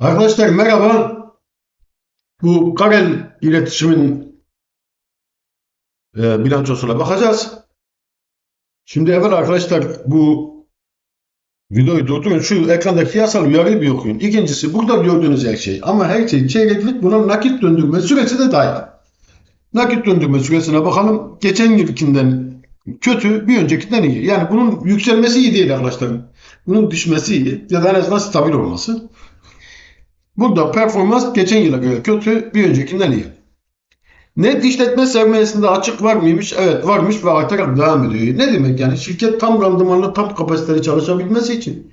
Arkadaşlar merhaba. Bu Karel iletişimin e, bilançosuna bakacağız. Şimdi evvel arkadaşlar bu videoyu durdurun. Şu ekrandaki yasal uyarıyı bir okuyun. İkincisi burada gördüğünüz her şey. Ama her şey çeyreklik buna nakit döndürme süresi de dahil. Nakit döndürme süresine bakalım. Geçen yılkinden kötü, bir öncekinden iyi. Yani bunun yükselmesi iyi değil arkadaşlar. Bunun düşmesi iyi. Ya da en azından stabil olması. Burada performans geçen yıla göre kötü, bir öncekinden iyi. Net işletme sermayesinde açık var mıymış? Evet varmış ve artarak devam ediyor. Ne demek yani? Şirket tam randımanlı, tam kapasiteli çalışabilmesi için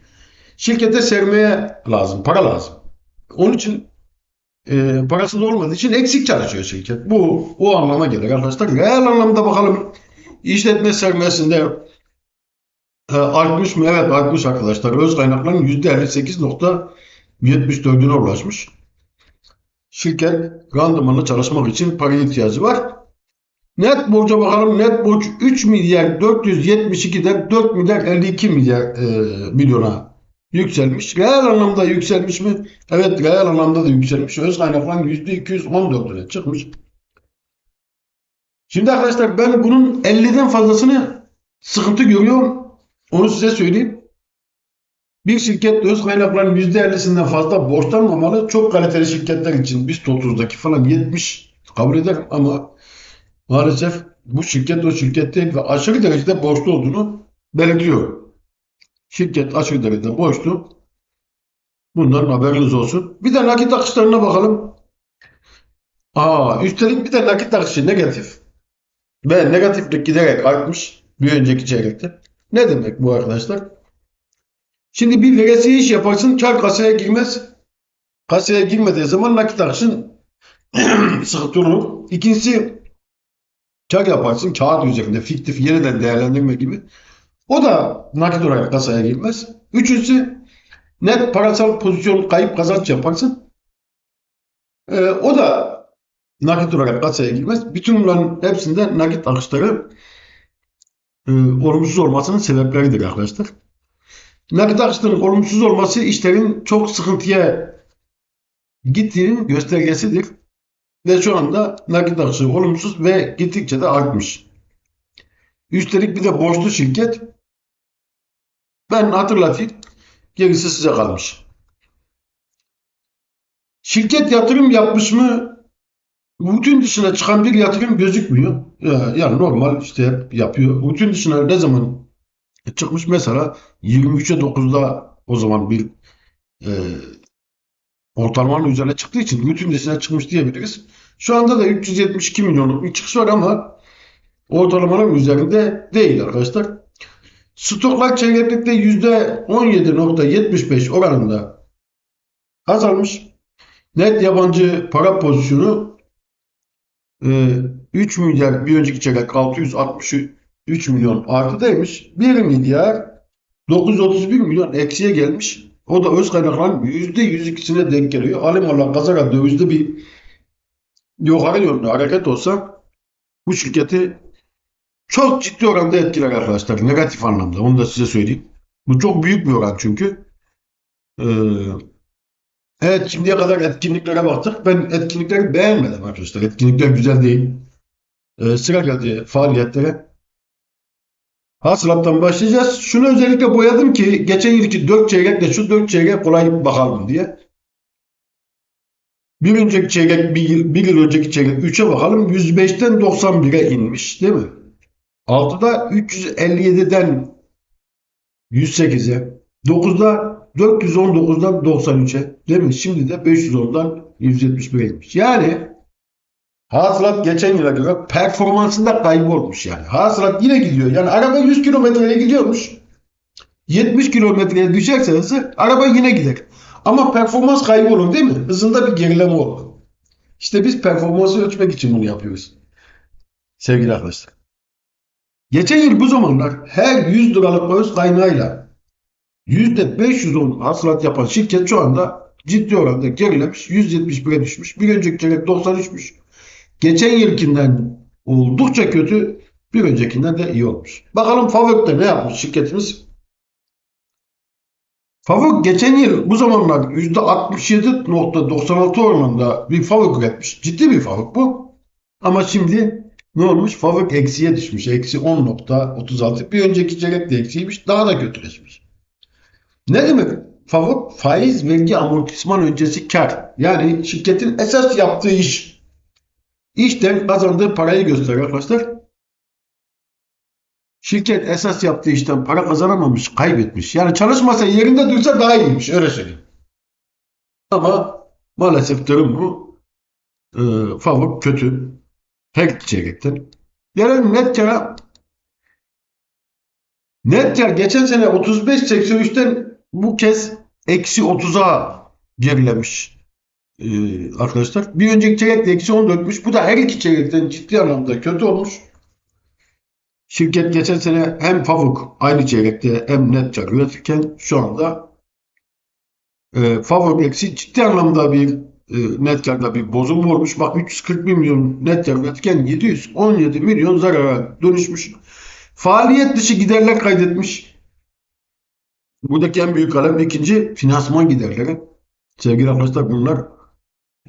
şirkete sermaye lazım, para lazım. Onun için e, parası da olmadığı için eksik çalışıyor şirket. Bu o anlama gelir arkadaşlar. Reel anlamda bakalım işletme sermayesinde e, artmış mı? Evet artmış arkadaşlar. Öz kaynakların %58.74'üne ulaşmış. Şirket randımanlı çalışmak için paraya ihtiyacı var. Net borca bakalım. Net borç 3 milyar 472'den 4 milyar 52 milyar e, milyona yükselmiş. Reel anlamda yükselmiş mi? Evet reel anlamda da yükselmiş. Öz kaynakların %214'üne çıkmış. Şimdi arkadaşlar ben bunun 50'den fazlasını sıkıntı görüyorum. Onu size söyleyeyim. Bir şirket öz kaynakların %50'sinden fazla borçlanmamalı. Çok kaliteli şirketler için biz 30'daki falan 70 kabul ederim ama maalesef bu şirket o şirket değil ve aşırı derecede borçlu olduğunu belirtiyor. Şirket aşırı derecede borçlu. Bundan haberiniz olsun. Bir de nakit akışlarına bakalım. Aa, üstelik bir de nakit akışı negatif. Ve negatiflik giderek artmış bir önceki çeyrekte. Ne demek bu arkadaşlar? Şimdi bir veresiye iş yaparsın kar kasaya girmez. Kasaya girmediği zaman nakit akışın sıkıntı olur. İkincisi kar yaparsın kağıt üzerinde fiktif yeniden değerlendirme gibi. O da nakit olarak kasaya girmez. Üçüncüsü net parasal pozisyon kayıp kazanç yaparsın. Ee, o da nakit olarak kasaya girmez. Bütün bunların hepsinde nakit akışları e, olumsuz olmasının sebepleridir arkadaşlar. Nakit akışlarının olumsuz olması işlerin çok sıkıntıya gittiğinin göstergesidir. Ve şu anda nakit akışı olumsuz ve gittikçe de artmış. Üstelik bir de borçlu şirket. Ben hatırlatayım. Gerisi size kalmış. Şirket yatırım yapmış mı? Rutin dışına çıkan bir yatırım gözükmüyor. Yani normal işte yapıyor. Rutin dışına ne zaman çıkmış? Mesela 23'e 9'da o zaman bir e, ortalamanın üzerine çıktığı için rutin dışına çıkmış diyebiliriz. Şu anda da 372 milyonluk bir çıkış var ama ortalamanın üzerinde değil arkadaşlar. Stoklar çeyreklikte %17.75 oranında azalmış. Net yabancı para pozisyonu e, 3 milyar bir önceki çeyrek 663 milyon artıdaymış. 1 milyar 931 milyon eksiye gelmiş. O da öz kaynakların %102'sine denk geliyor. Alimallah kazara dövizde bir yukarı yönlü hareket olsa bu şirketi çok ciddi oranda etkiler arkadaşlar. Negatif anlamda. Onu da size söyleyeyim. Bu çok büyük bir oran çünkü. Ee, evet şimdiye kadar etkinliklere baktık. Ben etkinlikleri beğenmedim arkadaşlar. Etkinlikler güzel değil. Ee, sıra geldi faaliyetlere. Hasılattan başlayacağız. Şunu özellikle boyadım ki geçen yılki 4 çeyrekle şu 4 çeyrek kolay bakalım diye. Bir önceki çeyrek, bir yıl, bir yıl önceki çeyrek 3'e bakalım. 105'ten 91'e inmiş değil mi? 6'da 357'den 108'e. 9'da 419'dan 93'e. Değil mi? Şimdi de 510'dan 171'e inmiş. Yani hasılat geçen yıla göre performansında kaybolmuş yani. Hasılat yine gidiyor. Yani araba 100 kilometreye gidiyormuş. 70 kilometreye düşerse hızı araba yine gider. Ama performans kaybı olur değil mi? Hızında bir gerileme olur. İşte biz performansı ölçmek için bunu yapıyoruz. Sevgili arkadaşlar. Geçen yıl bu zamanlar her 100 liralık öz kaynağıyla %510 hasılat yapan şirket şu anda ciddi oranda gerilemiş. 171'e düşmüş. Bir önceki çeyrek 93'müş. Geçen yılkinden oldukça kötü. Bir öncekinden de iyi olmuş. Bakalım Favök'te ne yapmış şirketimiz? Favuk geçen yıl bu zamanlar %67.96 oranında bir favuk üretmiş. Ciddi bir favuk bu. Ama şimdi ne olmuş? Favuk eksiye düşmüş. Eksi 10.36. Bir önceki çeyrek de eksiymiş. Daha da kötüleşmiş. Ne demek? Favuk faiz vergi amortisman öncesi kar. Yani şirketin esas yaptığı iş. İşten kazandığı parayı gösteriyor arkadaşlar. Şirket esas yaptığı işten para kazanamamış, kaybetmiş. Yani çalışmasa yerinde dursa daha iyiymiş. Öyle söyleyeyim. Ama maalesef durum bu. Ee, favor kötü. Her çeyrekten. Gelelim net kara. Net kar geçen sene 35.83'ten bu kez eksi 30'a gerilemiş. Ee, arkadaşlar. Bir önceki çeyrekte eksi 14'müş. Bu da her iki çeyrekten ciddi anlamda kötü olmuş. Şirket geçen sene hem Favuk aynı çeyrekte hem net kar üretirken şu anda e, Favuk eksi ciddi anlamda bir e, net karda bir bozulma olmuş. Bak 341 milyon net kar üretirken 717 milyon zarara dönüşmüş. Faaliyet dışı giderler kaydetmiş. Buradaki en büyük kalem ikinci finansman giderleri. Sevgili arkadaşlar bunlar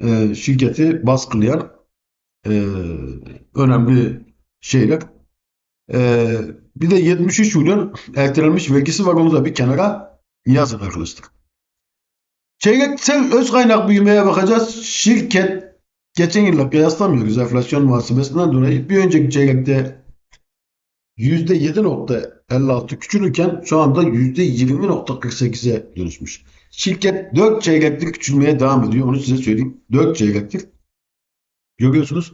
e, şirketi baskılayan e, önemli şeyler. Ee, bir de 73 milyon ertelenmiş vergisi var. Onu da bir kenara yazın arkadaşlar. Çeyreksel öz kaynak büyümeye bakacağız. Şirket geçen yılla kıyaslamıyoruz enflasyon muhasebesinden dolayı. Bir önceki çeyrekte %7.56 küçülürken şu anda %20.48'e dönüşmüş. Şirket 4 çeyrektir küçülmeye devam ediyor. Onu size söyleyeyim. 4 çeyrektir. Görüyorsunuz.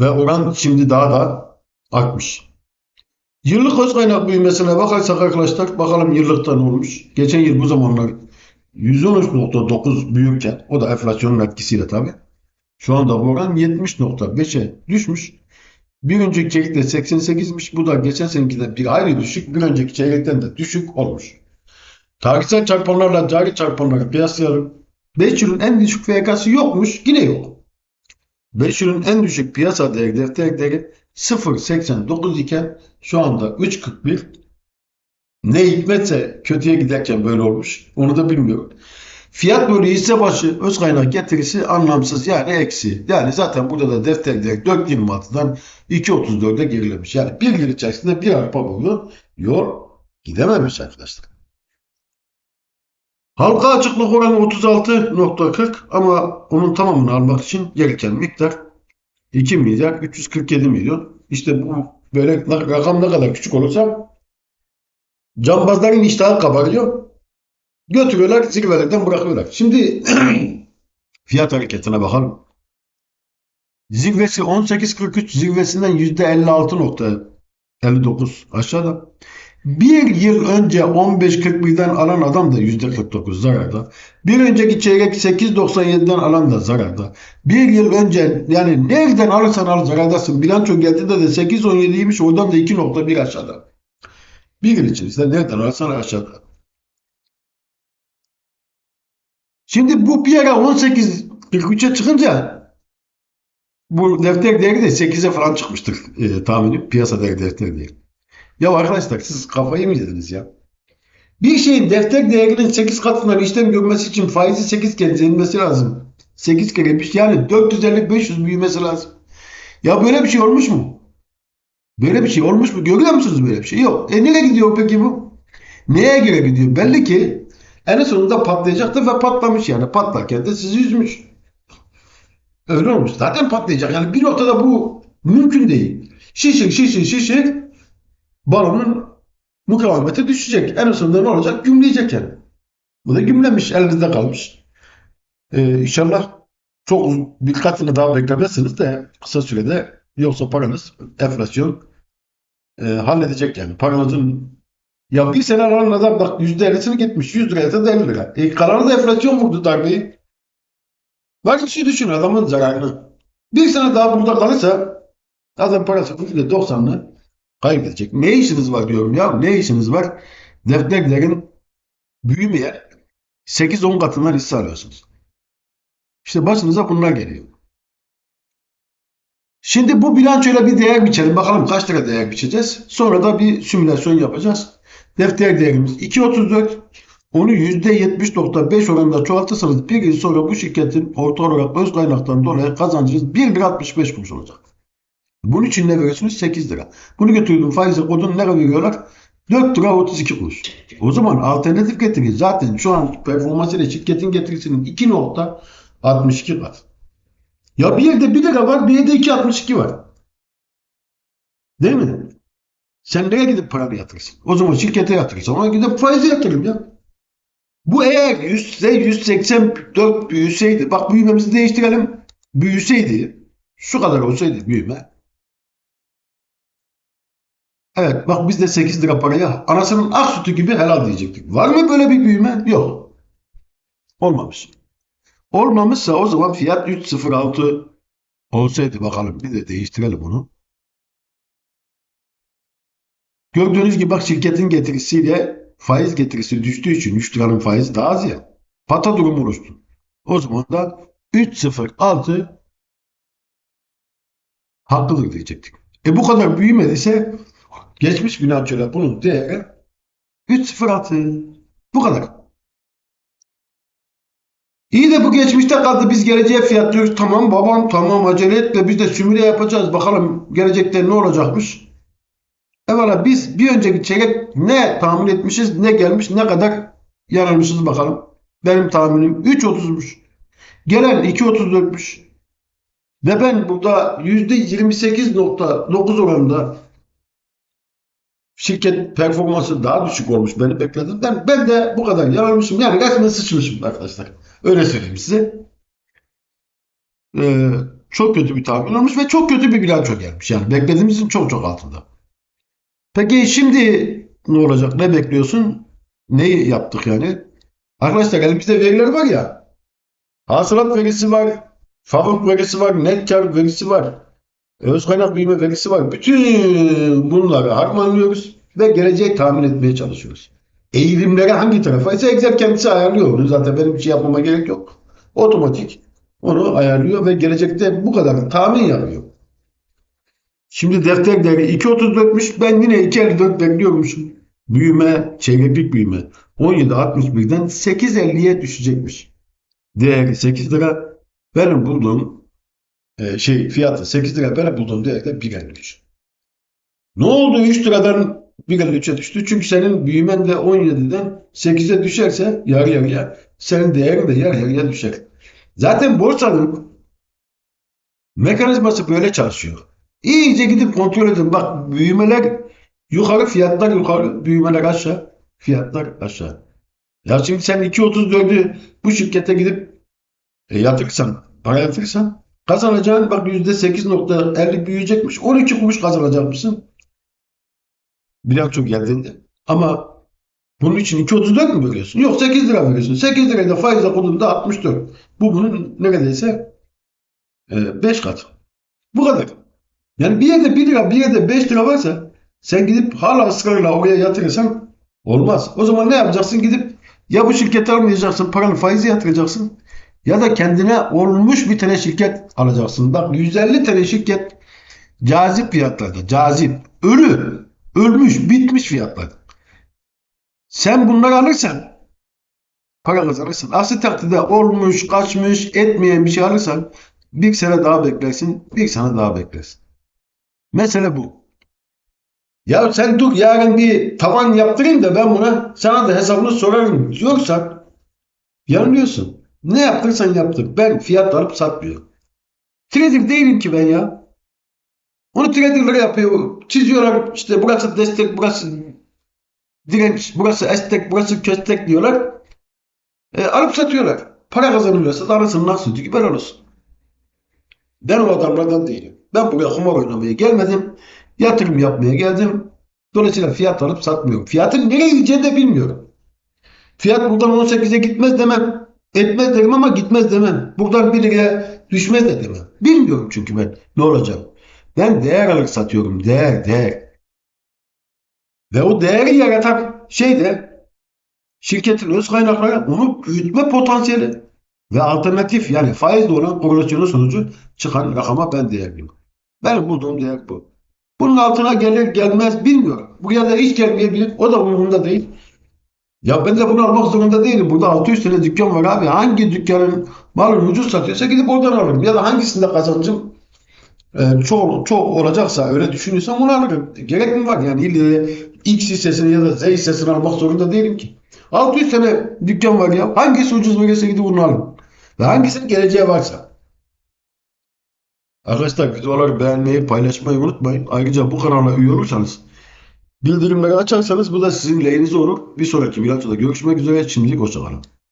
Ve oran şimdi daha da artmış. Yıllık öz kaynak büyümesine bakarsak arkadaşlar bakalım yıllıkta ne olmuş. Geçen yıl bu zamanlar 113.9 büyükken o da enflasyonun etkisiyle tabi. Şu anda bu oran 70.5'e düşmüş. Bir önceki çeyrekte 88'miş. Bu da geçen senekinde bir ayrı düşük. Bir önceki çeyrekten de düşük olmuş. Tarihsel çarpanlarla cari çarpanları kıyaslayalım. 5 yılın en düşük FK'sı yokmuş. Yine yok. 5 yılın en düşük piyasa değeri defter değeri 0.89 iken şu anda 3.41 ne hikmetse kötüye giderken böyle olmuş. Onu da bilmiyorum. Fiyat bölü hisse başı öz kaynak getirisi anlamsız yani eksi. Yani zaten burada da defter değeri 4.26'dan 2.34'e gerilemiş. Yani bir yıl içerisinde bir arpa boyu yol gidememiş arkadaşlar. Halka açıklık oranı 36.40 ama onun tamamını almak için gereken miktar 2 milyar 347 milyon. İşte bu böyle rakam ne kadar küçük olursa cambazların iştahı kabarıyor. Götürüyorlar zirvelerden bırakıyorlar. Şimdi fiyat hareketine bakalım. Zirvesi 18.43 zirvesinden %56.59 aşağıda. Bir yıl önce 15.41'den alan adam da %49 zararda. Bir önceki çeyrek 8.97'den alan da zararda. Bir yıl önce yani nereden alırsan al zarardasın. Bilanço geldiğinde de 8.17'ymiş oradan da 2.1 aşağıda. Bir yıl içerisinde nereden alırsan aşağıda. Şimdi bu bir ara 18.43'e çıkınca bu defter değeri de 8'e falan çıkmıştır e, tahminim. Piyasa değeri defter değeri. Ya arkadaşlar siz kafayı mı yediniz ya? Bir şeyin defter değerinin 8 katından işlem görmesi için faizi 8 kere inmesi lazım. 8 kere bir yani 450-500 büyümesi lazım. Ya böyle bir şey olmuş mu? Böyle bir şey olmuş mu? Görüyor musunuz böyle bir şey? Yok. E nereye gidiyor peki bu? Neye göre gidiyor? Belli ki en sonunda patlayacaktı ve patlamış yani. Patlarken de sizi üzmüş. Öyle olmuş. Zaten patlayacak. Yani bir noktada bu mümkün değil. Şişir şişir şişir balonun mukavemeti düşecek. En sonunda ne olacak? Gümleyecek yani. Bu da gümlemiş. Elinizde kalmış. Ee, inşallah çok bir katını daha beklemezsiniz de kısa sürede yoksa paranız enflasyon e, halledecek yani. Paranızın ya bir sene alan adam bak %50'sini gitmiş. 100 liraya da 50 lira. E, kalanı da enflasyon vurdu darbeyi. Bak bir şey düşün adamın zararını. Bir sene daha burada kalırsa adam parası %90'ını kaybedecek. Ne işiniz var diyorum ya. Ne işiniz var? Defterlerin büyümeyen 8-10 katından hisse alıyorsunuz. İşte başınıza bunlar geliyor. Şimdi bu bilançoyla bir değer biçelim. Bakalım kaç lira değer biçeceğiz. Sonra da bir simülasyon yapacağız. Defter değerimiz 2.34. Onu %70.5 oranında çoğaltırsanız bir yıl sonra bu şirketin orta olarak öz kaynaktan dolayı kazancınız 1 lira 65 kuruş olacak. Bunun için ne veriyorsunuz? 8 lira. Bunu götürdüm faize kodunu ne veriyorlar? 4 lira 32 kuruş. O zaman alternatif getiri zaten şu an performansıyla şirketin getirisinin 2.62 kat. Ya bir yerde 1 lira var bir yerde 2.62 var. Değil mi? Sen nereye gidip paranı yatırırsın? O zaman şirkete yatırırsın. Ama gidip faize yatırırım ya. Bu eğer yüzde 184 büyüseydi, bak büyümemizi değiştirelim. Büyüseydi, şu kadar olsaydı büyüme. Evet bak biz de 8 lira paraya anasının ak sütü gibi helal diyecektik. Var mı böyle bir büyüme? Yok. Olmamış. Olmamışsa o zaman fiyat 3.06 olsaydı bakalım bir de değiştirelim onu. Gördüğünüz gibi bak şirketin getirisiyle faiz getirisi düştüğü için 3 liranın faizi daha az ya. Pata durumu oluştu. O zaman da 3.06 haklıdır diyecektik. E bu kadar büyümediyse geçmiş bilançoyla bunun değeri 3.06. Bu kadar. İyi de bu geçmişte kaldı. Biz geleceğe fiyatlıyoruz. Tamam babam tamam acele etme. Biz de sümüre yapacağız. Bakalım gelecekte ne olacakmış. Evvela biz bir önceki çeyrek ne tahmin etmişiz, ne gelmiş, ne kadar yanılmışız bakalım. Benim tahminim 3.30'muş. Gelen 2.34'müş. Ve ben burada %28.9 oranında şirket performansı daha düşük olmuş beni bekledim. Ben, de bu kadar yanılmışım. Yani resmen sıçmışım arkadaşlar. Öyle söyleyeyim size. Ee, çok kötü bir tahmin olmuş ve çok kötü bir bilanço gelmiş. Yani beklediğimizin çok çok altında. Peki şimdi ne olacak? Ne bekliyorsun? Neyi yaptık yani? Arkadaşlar elimizde veriler var ya. Hasılat verisi var. Fabrik verisi var. Net kar verisi var. Öz kaynak büyüme verisi var. Bütün bunları harmanlıyoruz ve geleceği tahmin etmeye çalışıyoruz. Eğilimleri hangi tarafa ise Excel kendisi ayarlıyor. Zaten benim bir şey yapmama gerek yok. Otomatik onu ayarlıyor ve gelecekte bu kadar tahmin yapıyor. Şimdi defter değeri 2.34'müş. Ben yine 2.54 bekliyormuşum. Büyüme, çeyreklik büyüme 17.61'den 8.50'ye düşecekmiş. Değeri 8 lira. Benim bulduğum e, şey fiyatı 8 lira. Benim bulduğum değer de 1.53. Ne oldu 3 liradan 1.53'e düştü? Çünkü senin büyümen de 17'den 8'e düşerse yarı yarıya senin değerin de yarı yarıya düşer. Zaten borsanın mekanizması böyle çalışıyor. İyice gidip kontrol edin. Bak büyümeler yukarı, fiyatlar yukarı, büyümeler aşağı, fiyatlar aşağı. Ya şimdi sen 2.34'ü bu şirkete gidip e, yatırırsan, para yatırırsan kazanacağın bak %8.50 büyüyecekmiş. 12 kuruş kazanacakmışsın. Bilanço geldiğinde. Ama bunun için 2.34 mü veriyorsun? Yok 8 lira veriyorsun. 8 lirayla faizle kodunda 64. Bu bunun neredeyse 5 katı. Bu kadar. Yani bir yerde 1 lira bir yerde 5 lira varsa sen gidip hala ısrarla oraya yatırırsan olmaz. O zaman ne yapacaksın? Gidip ya bu şirketi almayacaksın paranı faize yatıracaksın ya da kendine olmuş bir tane şirket alacaksın. Bak 150 tane şirket cazip fiyatlarda. Cazip. Ölü. Ölmüş. Bitmiş fiyatlarda. Sen bunları alırsan para kazanırsın. Aksi takdirde olmuş, kaçmış, etmeyen bir şey alırsan bir sene daha beklersin, bir sene daha beklersin. Mesele bu. Ya sen dur yarın bir tavan yaptırayım da ben buna sana da hesabını sorarım diyorsan yanılıyorsun. Ne yaptırsan yaptır. Ben fiyat alıp satmıyorum. Trader değilim ki ben ya. Onu traderlara yapıyor. Çiziyorlar işte burası destek, burası direnç, burası estek, burası köstek diyorlar. E, alıp satıyorlar. Para kazanıyorsa da arasının nasıl diyor ki ben olsun. Ben o adamlardan değilim. Ben buraya kumar oynamaya gelmedim. Yatırım yapmaya geldim. Dolayısıyla fiyat alıp satmıyorum. Fiyatın nereye gideceğini de bilmiyorum. Fiyat buradan 18'e gitmez demem. Etmez derim ama gitmez demem. Buradan 1 liraya düşmez de demem. Bilmiyorum çünkü ben ne olacak. Ben değer alıp satıyorum. Değer, değer. Ve o değeri yaratan şey de şirketin öz kaynakları onu büyütme potansiyeli ve alternatif yani faizle olan korelasyonu sonucu çıkan rakama ben değer biliyorum. Benim bulduğum değer bu. Bunun altına gelir gelmez bilmiyorum. Buraya da hiç gelmeyebilir. O da umurumda değil. Ya ben de bunu almak zorunda değilim. Burada 600 tane dükkan var abi. Hangi dükkanın malını ucuz satıyorsa gidip oradan alırım. Ya da hangisinde kazancım e, çok, çok olacaksa öyle düşünüyorsam onu alırım. Gerek mi var? Yani ille X hissesini ya da Z hissesini almak zorunda değilim ki. 600 tane dükkan var ya. Hangisi ucuz gelirse gidip onu alırım. Ve hangisinin geleceği varsa. Arkadaşlar videoları beğenmeyi, paylaşmayı unutmayın. Ayrıca bu kanala üye olursanız bildirimleri açarsanız bu da sizin lehinize olur. Bir sonraki videoda görüşmek üzere. Şimdilik hoşçakalın.